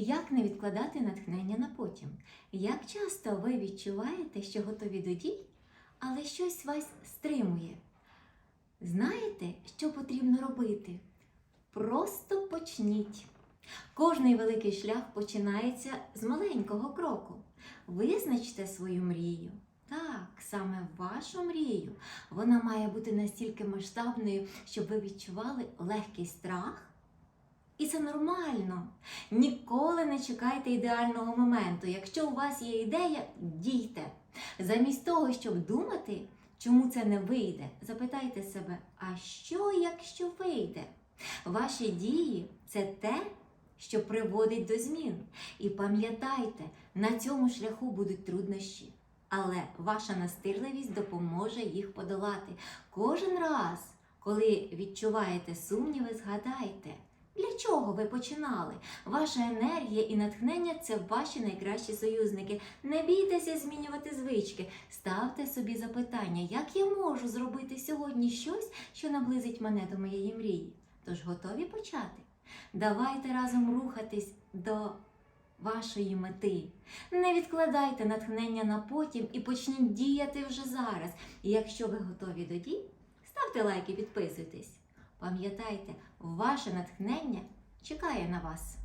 Як не відкладати натхнення на потім? Як часто ви відчуваєте, що готові до дій, але щось вас стримує? Знаєте, що потрібно робити? Просто почніть. Кожний великий шлях починається з маленького кроку. Визначте свою мрію. Так, саме вашу мрію. Вона має бути настільки масштабною, щоб ви відчували легкий страх. І це нормально. Ніколи не чекайте ідеального моменту. Якщо у вас є ідея, дійте. Замість того, щоб думати, чому це не вийде, запитайте себе, а що, якщо вийде? Ваші дії це те, що приводить до змін. І пам'ятайте, на цьому шляху будуть труднощі. Але ваша настирливість допоможе їх подолати. Кожен раз, коли відчуваєте сумніви, згадайте, для чого ви починали. Ваша енергія і натхнення це ваші найкращі союзники. Не бійтеся змінювати звички. Ставте собі запитання, як я можу зробити сьогодні щось, що наблизить мене до моєї мрії. Тож готові почати? Давайте разом рухатись до вашої мети. Не відкладайте натхнення на потім і почніть діяти вже зараз. І якщо ви готові до дій, ставте лайк і підписуйтесь. Пам'ятайте, ваше натхнення чекає на вас.